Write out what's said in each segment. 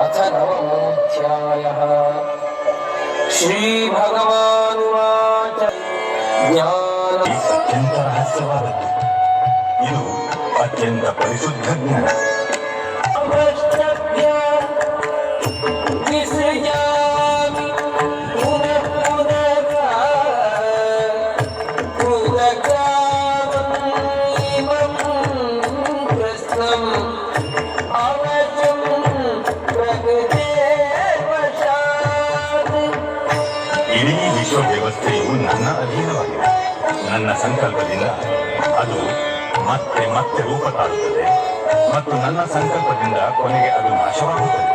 अथ नवमोऽध्यायः श्रीभगवानुवाच। ज्ञान ಅತ್ಯಂತ ರಹಸ್ಯವಾದದ್ದು ಇದು ಅತ್ಯಂತ ಪರಿಶುದ್ಧ ಜ್ಞಾನ ಇಡೀ ವಿಶ್ವ ವ್ಯವಸ್ಥೆಯು ನನ್ನ ಅಧೀನವಾಗಿದೆ. ನನ್ನ ಸಂಕಲ್ಪದಿಂದ ಅದು ಮತ್ತೆ ಮತ್ತೆ ರೂಪ ತಾಳುತ್ತದೆ ಮತ್ತು ನನ್ನ ಸಂಕಲ್ಪದಿಂದ ಕೊನೆಗೆ ಅದು ನಾಶವಾಗುತ್ತದೆ.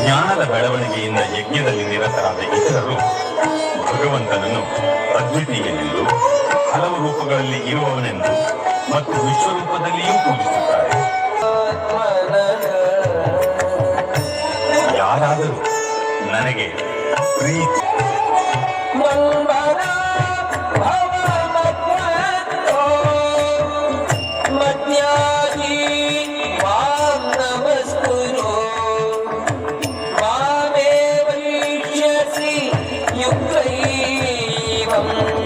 ಜ್ಞಾನದ ಬೆಳವಣಿಗೆಯಿಂದ ಯಜ್ಞದಲ್ಲಿ ನಿರತರಾದ ಇತರರು ಭಗವಂತನನ್ನು ಅದ್ವಿತೀಯನೆಂದು ಹಲವು ರೂಪಗಳಲ್ಲಿ ಇರುವವನೆಂದು ಮತ್ತು ವಿಶ್ವ ರೂಪದಲ್ಲಿಯೂ ಪೂಜಿಸುತ್ತಾರೆ ಯಾರಾದರೂ ನನಗೆ ಪ್ರೀತಿ Thank you.